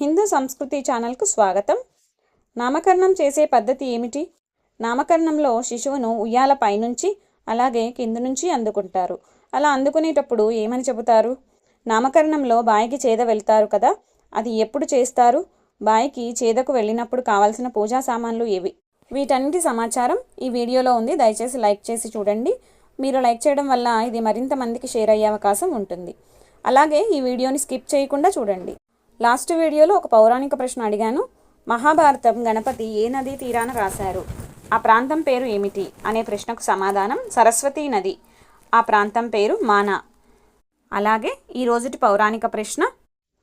హిందూ సంస్కృతి ఛానల్కు స్వాగతం. నామకరణం చేసే పద్ధతి ఏమిటి? నామకరణంలో శిశువును ఉయ్యాల పైనుంచి అలాగే కింద నుంచి అందుకుంటారు. అలా అందుకునేటప్పుడు ఏమని చెబుతారు? నామకరణంలో బాయికి చేద వెళ్తారు కదా అది ఎప్పుడు చేస్తారు? బాయికి చేదకు వెళ్ళినప్పుడు కావాల్సిన పూజా సామాన్లు ఏవి? వీటన్నిటి సమాచారం ఈ వీడియోలో ఉంది. దయచేసి లైక్ చేసి చూడండి. మీరు లైక్ చేయడం వల్ల ఇది మరింత మందికి షేర్ అయ్యే అవకాశం ఉంటుంది. అలాగే ఈ వీడియోని స్కిప్ చేయకుండా చూడండి. లాస్ట్ వీడియోలో ఒక పౌరాణిక ప్రశ్న అడిగాను. మహాభారతం గణపతి ఏ నదీ తీరాన రాశారు ఆ ప్రాంతం పేరు ఏమిటి? అనే ప్రశ్నకు సమాధానం సరస్వతీ నది. ఆ ప్రాంతం పేరు మానా. అలాగే ఈ రోజుటి పౌరాణిక ప్రశ్న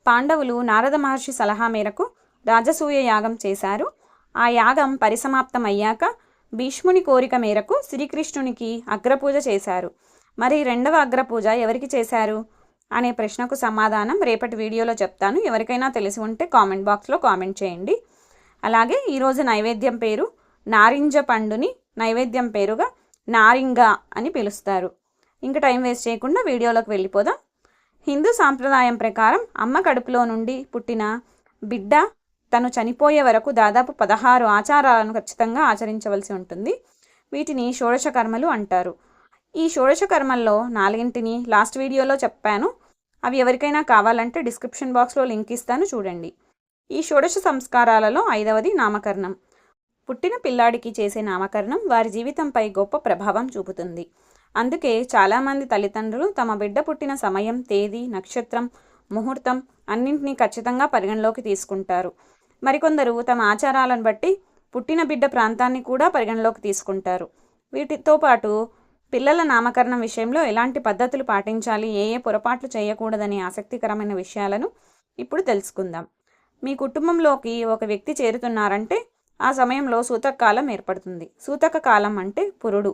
పాండవులు నారద మహర్షి సలహా మేరకు రాజసూయ యాగం చేశారు. ఆ యాగం పరిసమాప్తం అయ్యాక భీష్ముని కోరిక మేరకు శ్రీకృష్ణునికి అగ్రపూజ చేశారు. మరి రెండవ అగ్రపూజ ఎవరికి చేశారు? అనే ప్రశ్నకు సమాధానం రేపటి వీడియోలో చెప్తాను. ఎవరికైనా తెలిసి ఉంటే కామెంట్ బాక్స్లో కామెంట్ చేయండి. అలాగే ఈరోజు నైవేద్యం పేరు నారింజ పండుని నైవేద్యం పేరుగా నారింగ అని పిలుస్తారు. ఇంకా టైం వేస్ట్ చేయకుండా వీడియోలోకి వెళ్ళిపోదాం. హిందూ సాంప్రదాయం ప్రకారం అమ్మ కడుపులో నుండి పుట్టిన బిడ్డ తను చనిపోయే వరకు దాదాపు పదహారు ఆచారాలను ఖచ్చితంగా ఆచరించవలసి ఉంటుంది. వీటిని షోడశ కర్మలు అంటారు. ఈ షోడశ కర్మల్లో నాలుగింటిని లాస్ట్ వీడియోలో చెప్పాను. అవి ఎవరికైనా కావాలంటే డిస్క్రిప్షన్ బాక్స్లో లింక్ ఇస్తాను చూడండి. ఈ షోడశ సంస్కారాలలో ఐదవది నామకరణం. పుట్టిన పిల్లాడికి చేసే నామకరణం వారి జీవితంపై గొప్ప ప్రభావం చూపుతుంది. అందుకే చాలామంది తల్లిదండ్రులు తమ బిడ్డ పుట్టిన సమయం తేదీ నక్షత్రం ముహూర్తం అన్నింటినీ ఖచ్చితంగా పరిగణలోకి తీసుకుంటారు. మరికొందరు తమ ఆచారాలను బట్టి పుట్టిన బిడ్డ ప్రాంతాన్ని కూడా పరిగణలోకి తీసుకుంటారు. వీటితో పాటు పిల్లల నామకరణం విషయంలో ఎలాంటి పద్ధతులు పాటించాలి? ఏ ఏ పొరపాట్లు చేయకూడదనే ఆసక్తికరమైన విషయాలను ఇప్పుడు తెలుసుకుందాం. మీ కుటుంబంలోకి ఒక వ్యక్తి చేరుతున్నారంటే ఆ సమయంలో సూతక కాలం ఏర్పడుతుంది. సూతక కాలం అంటే పురుడు.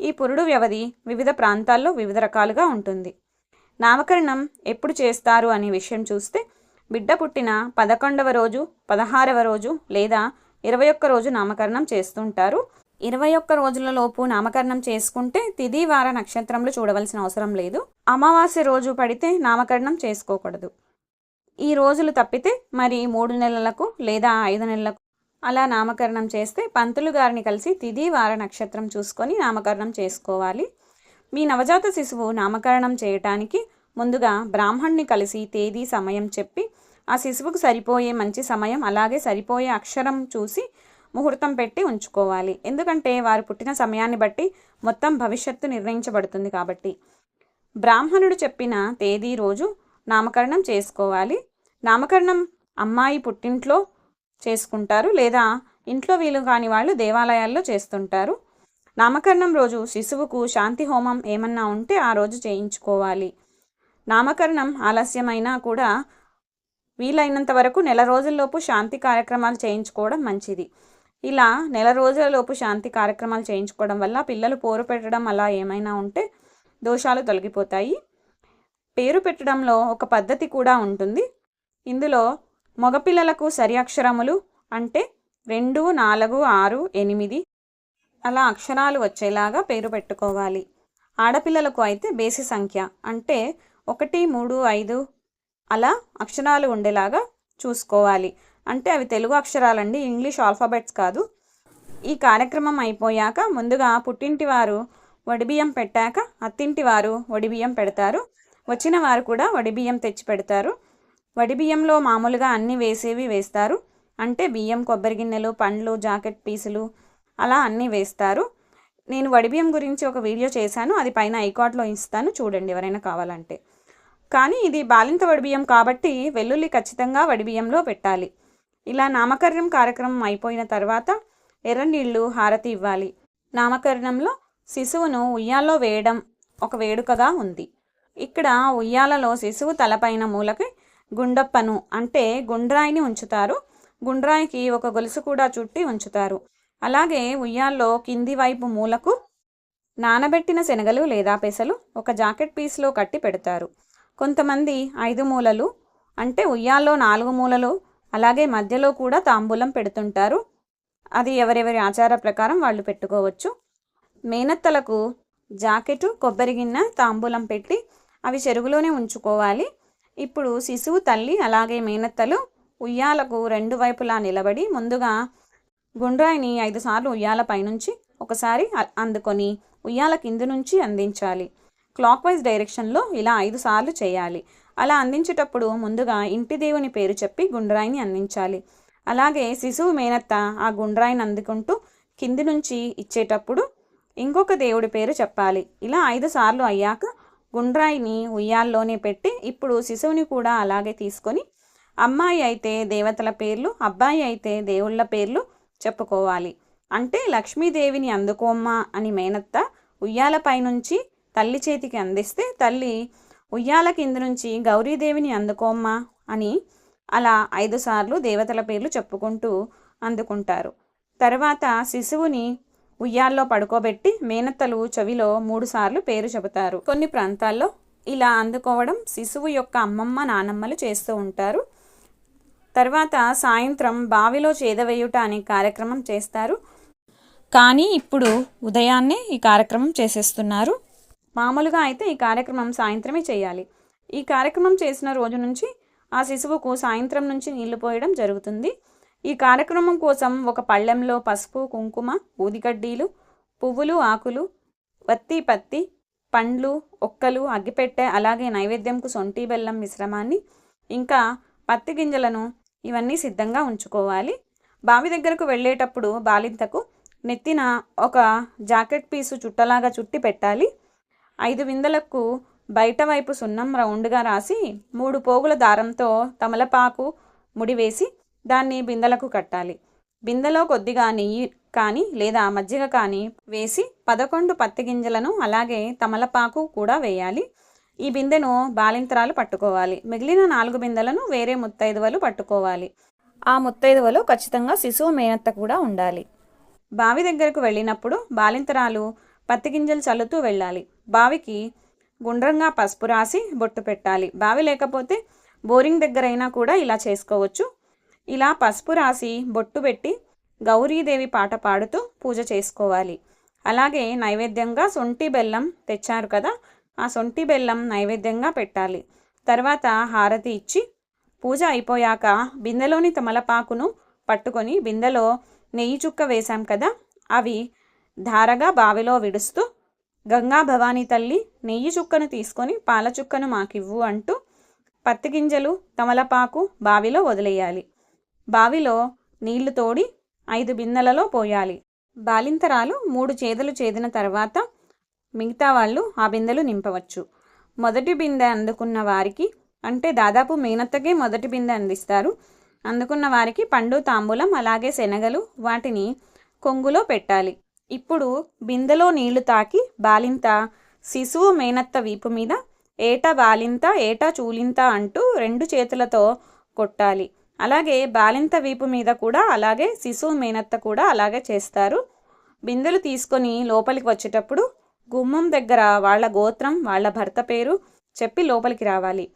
ఈ పురుడు వ్యవధి వివిధ ప్రాంతాల్లో వివిధ రకాలుగా ఉంటుంది. నామకరణం ఎప్పుడు చేస్తారు అనే విషయం చూస్తే బిడ్డ పుట్టిన పదకొండవ రోజు పదహారవ రోజు లేదా ఇరవై ఒక్క రోజు నామకరణం చేస్తుంటారు. ఇరవై ఒక్క రోజులలోపు నామకరణం చేసుకుంటే తిది వార నక్షత్రంలో చూడవలసిన అవసరం లేదు. అమావాస్య రోజు పడితే నామకరణం చేసుకోకూడదు. ఈ రోజులు తప్పితే మరి మూడు నెలలకు లేదా ఐదు నెలలకు అలా నామకరణం చేస్తే పంతులు గారిని కలిసి తిది వార నక్షత్రం చూసుకొని నామకరణం చేసుకోవాలి. మీ నవజాత శిశువు నామకరణం చేయటానికి ముందుగా బ్రాహ్మణ్ణి కలిసి తేదీ సమయం చెప్పి ఆ శిశువుకు సరిపోయే మంచి సమయం అలాగే సరిపోయే అక్షరం చూసి ముహూర్తం పెట్టి ఉంచుకోవాలి. ఎందుకంటే వారు పుట్టిన సమయాన్ని బట్టి మొత్తం భవిష్యత్తు నిర్ణయించబడుతుంది కాబట్టి. బ్రాహ్మణుడు చెప్పిన తేదీ రోజు నామకరణం చేసుకోవాలి. నామకరణం అమ్మాయి పుట్టింట్లో చేసుకుంటారు లేదా ఇంట్లో వీలు కాని వాళ్ళు దేవాలయాల్లో చేస్తుంటారు. నామకరణం రోజు శిశువుకు శాంతి హోమం ఏమన్నా ఉంటే ఆ రోజు చేయించుకోవాలి. నామకరణం ఆలస్యమైనా కూడా వీలైనంత వరకు నెల రోజుల్లోపు శాంతి కార్యక్రమాలు చేయించుకోవడం మంచిది. ఇలా నెల రోజులలోపు శాంతి కార్యక్రమాలు చేయించుకోవడం వల్ల పిల్లలు పోరు పెట్టడం అలా ఏమైనా ఉంటే దోషాలు తొలగిపోతాయి. పేరు పెట్టడంలో ఒక పద్ధతి కూడా ఉంటుంది. ఇందులో మగపిల్లలకు సరి అక్షరములు అంటే రెండు నాలుగు ఆరు ఎనిమిది అలా అక్షరాలు వచ్చేలాగా పేరు పెట్టుకోవాలి. ఆడపిల్లలకు అయితే బేసి సంఖ్య అంటే ఒకటి మూడు ఐదు అలా అక్షరాలు ఉండేలాగా చూసుకోవాలి. అంటే అవి తెలుగు అక్షరాలండి ఇంగ్లీష్ ఆల్ఫాబెట్స్ కాదు. ఈ కార్యక్రమం అయిపోయాక ముందుగా పుట్టింటి వారు వడిబియ్యం పెట్టాక అత్తింటి వారు వడిబియ్యం పెడతారు. వచ్చిన వారు కూడా వడిబియ్యం తెచ్చి పెడతారు. వడిబియ్యంలో మామూలుగా అన్ని వేసేవి వేస్తారు. అంటే బియ్యం కొబ్బరి గిన్నెలు పండ్లు జాకెట్ పీసులు అలా అన్నీ వేస్తారు. నేను వడిబియ్యం గురించి ఒక వీడియో చేశాను. అది పైన ఐకాట్లో ఇస్తాను. చూడండి ఎవరైనా కావాలంటే. కానీ ఇది బాలింత వడిబియ్యం కాబట్టి వెల్లుల్లి ఖచ్చితంగా వడిబియ్యంలో పెట్టాలి. ఇలా నామకరణం కార్యక్రమం అయిపోయిన తర్వాత ఎర్రనీళ్ళు హారతి ఇవ్వాలి. నామకరణంలో శిశువును ఉయ్యాల్లో వేయడం ఒక వేడుకగా ఉంది. ఇక్కడ ఉయ్యాలలో శిశువు తలపైన మూలకి గుండప్పను అంటే గుండ్రాయిని ఉంచుతారు. గుండ్రాయికి ఒక గొలుసు కూడా చుట్టి ఉంచుతారు. అలాగే ఉయ్యాల్లో కింది వైపు మూలకు నానబెట్టిన శనగలు లేదా పెసలు ఒక జాకెట్ పీస్లో కట్టి పెడతారు. కొంతమంది ఐదు మూలలు అంటే ఉయ్యాల్లో నాలుగు మూలలు అలాగే మధ్యలో కూడా తాంబూలం పెడుతుంటారు. అది ఎవరెవరి ఆచార ప్రకారం వాళ్ళు పెట్టుకోవచ్చు. మేనత్తలకు జాకెటు కొబ్బరి గిన్నె తాంబూలం పెట్టి అవి చెరుగులోనే ఉంచుకోవాలి. ఇప్పుడు శిశువు తల్లి అలాగే మేనత్తలు ఉయ్యాలకు రెండు వైపులా నిలబడి ముందుగా గుండ్రాయిని ఐదు సార్లు ఉయ్యాల పైనుంచి ఒకసారి అందుకొని ఉయ్యాల కింది నుంచి అందించాలి. క్లాక్ వైజ్ డైరెక్షన్లో ఇలా ఐదు సార్లు చేయాలి. అలా అందించేటప్పుడు ముందుగా ఇంటి దేవుని పేరు చెప్పి గుండ్రాయిని అందించాలి. అలాగే శిశువు మేనత్త ఆ గుండ్రాయిని అందుకుంటూ కింది నుంచి ఇచ్చేటప్పుడు ఇంకొక దేవుడి పేరు చెప్పాలి. ఇలా ఐదు సార్లు అయ్యాక గుండ్రాయిని ఉయ్యాల్లోనే పెట్టి ఇప్పుడు శిశువుని కూడా అలాగే తీసుకొని అమ్మాయి అయితే దేవతల పేర్లు అబ్బాయి అయితే దేవుళ్ళ పేర్లు చెప్పుకోవాలి. అంటే లక్ష్మీదేవిని అందుకోమ్మా అని మేనత్త ఉయ్యాలపై నుంచి తల్లి చేతికి అందిస్తే తల్లి ఉయ్యాల కింద నుంచి గౌరీదేవిని అందుకోమ్మా అని అలా ఐదు సార్లు దేవతల పేర్లు చెప్పుకుంటూ అందుకుంటారు. తర్వాత శిశువుని ఉయ్యాల్లో పడుకోబెట్టి మేనత్తలు చెవిలో మూడు సార్లు పేరు చెబుతారు. కొన్ని ప్రాంతాల్లో ఇలా అందుకోవడం శిశువు యొక్క అమ్మమ్మ నానమ్మలు చేస్తూ ఉంటారు. తర్వాత సాయంత్రం బావిలో చేదవేయుట అనే కార్యక్రమం చేస్తారు. కానీ ఇప్పుడు ఉదయాన్నే ఈ కార్యక్రమం చేసేస్తున్నారు. మామూలుగా అయితే ఈ కార్యక్రమం సాయంత్రమే చేయాలి. ఈ కార్యక్రమం చేసిన రోజు నుంచి ఆ శిశువుకు సాయంత్రం నుంచి నీళ్ళు పోయడం జరుగుతుంది. ఈ కార్యక్రమం కోసం ఒక పళ్ళెంలో పసుపు కుంకుమ ఊదికడ్డీలు పువ్వులు ఆకులు వత్తి పత్తి పండ్లు ఒక్కలు అగ్గిపెట్టె అలాగే నైవేద్యంకు సొంటి బెల్లం మిశ్రమాన్ని ఇంకా పత్తి గింజలను ఇవన్నీ సిద్ధంగా ఉంచుకోవాలి. బావి దగ్గరకు వెళ్ళేటప్పుడు బాలింతకు నెత్తిన ఒక జాకెట్ పీసు చుట్టలాగా చుట్టి పెట్టాలి. ఐదు విందలకు బయట వైపు సున్నం రౌండ్గా రాసి మూడు పోగుల దారంతో తమలపాకు ముడివేసి దాన్ని బిందెలకు కట్టాలి. బిందెలో కొద్దిగా నెయ్యి కానీ లేదా మజ్జిగ కానీ వేసి పదకొండు పత్తి గింజలను అలాగే తమలపాకు కూడా వేయాలి. ఈ బిందెను బాలింతరాలు పట్టుకోవాలి. మిగిలిన నాలుగు బిందెలను వేరే ముత్తైదువలు పట్టుకోవాలి. ఆ ముత్తైదువలో ఖచ్చితంగా శిశువు మేనత్త కూడా ఉండాలి. బావి దగ్గరకు వెళ్ళినప్పుడు బాలింతరాలు పత్తి గింజలు చల్లుతూ వెళ్ళాలి. బావికి గుండ్రంగా పసుపు రాసి బొట్టు పెట్టాలి. బావి లేకపోతే బోరింగ్ దగ్గరైనా కూడా ఇలా చేసుకోవచ్చు. ఇలా పసుపు రాసి బొట్టు పెట్టి గౌరీదేవి పాట పాడుతూ పూజ చేసుకోవాలి. అలాగే నైవేద్యంగా సొంటి బెల్లం తెచ్చారు కదా ఆ సొంటి బెల్లం నైవేద్యంగా పెట్టాలి. తర్వాత హారతి ఇచ్చి పూజ అయిపోయాక బిందెలోని తమలపాకును పట్టుకొని బిందెలో నెయ్యి చుక్క వేశాం కదా అవి ధారగా బావిలో విడుస్తూ గంగా భవానీ తల్లి నెయ్యి చుక్కను తీసుకొని పాల చుక్కను మాకివ్వు అంటూ పత్తి గింజలు తమలపాకు బావిలో వదిలేయాలి. బావిలో నీళ్ళు తోడి ఐదు బిందెలలో పోయాలి. బాలింతరాలు మూడు చేదలు చేదిన తర్వాత మిగతా వాళ్ళు ఆ బిందెలు నింపవచ్చు. మొదటి బిందె అందుకున్న వారికి అంటే దాదాపు మేనత్తకే మొదటి బిందె అందిస్తారు. అందుకున్న వారికి పండు తాంబూలం అలాగే శనగలు వాటిని కొంగులో పెట్టాలి. ఇప్పుడు బిందెలో నీళ్ళు తాకి బాలింత శిశువు మేనత్త వీపు మీద ఏట బాలింత ఏట చూలింత అంటూ రెండు చేతులతో కొట్టాలి. అలాగే బాలింత వీపు మీద కూడా అలాగే శిశువు మేనత్త కూడా అలాగే చేస్తారు. బిందెలు తీసుకొని లోపలికి వచ్చేటప్పుడు గుమ్మం దగ్గర వాళ్ళ గోత్రం వాళ్ళ భర్త పేరు చెప్పి లోపలికి రావాలి.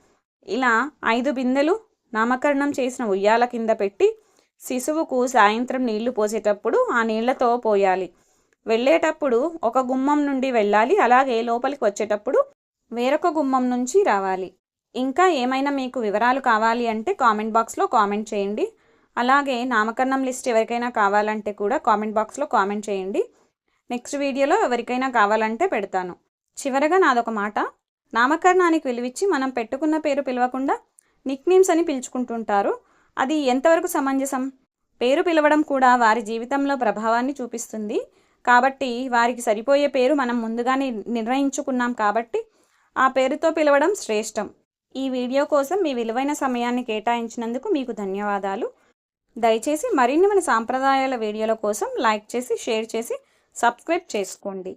ఇలా ఐదు బిందెలు నామకరణం చేసిన ఉయ్యాల కింద పెట్టి శిశువుకు సాయంత్రం నీళ్ళు పోసేటప్పుడు ఆ నీళ్ళతో పోయాలి. వెళ్ళేటప్పుడు ఒక గుమ్మం నుండి వెళ్ళాలి అలాగే లోపలికి వచ్చేటప్పుడు వేరొక గుమ్మం నుంచి రావాలి. ఇంకా ఏమైనా మీకు వివరాలు కావాలి అంటే కామెంట్ బాక్స్లో కామెంట్ చేయండి. అలాగే నామకరణం లిస్ట్ ఎవరికైనా కావాలంటే కూడా కామెంట్ బాక్స్లో కామెంట్ చేయండి. నెక్స్ట్ వీడియోలో ఎవరికైనా కావాలంటే పెడతాను. చివరగా నాదొక మాట. నామకరణానికి విలువిచ్చి మనం పెట్టుకున్న పేరు పిలవకుండా నిక్ నేమ్స్ అని పిలుచుకుంటుంటారు. అది ఎంతవరకు సమంజసం? పేరు పిలవడం కూడా వారి జీవితంలో ప్రభావాన్ని చూపిస్తుంది. కాబట్టి వారికి సరిపోయే పేరు మనం ముందుగానే నిర్ణయించుకున్నాం కాబట్టి ఆ పేరుతో పిలవడం శ్రేష్టం. ఈ వీడియో కోసం మీ విలువైన సమయాన్ని కేటాయించినందుకు మీకు ధన్యవాదాలు. దయచేసి మరిన్ని మన సాంప్రదాయాల వీడియోల కోసం లైక్ చేసి షేర్ చేసి సబ్స్క్రైబ్ చేసుకోండి.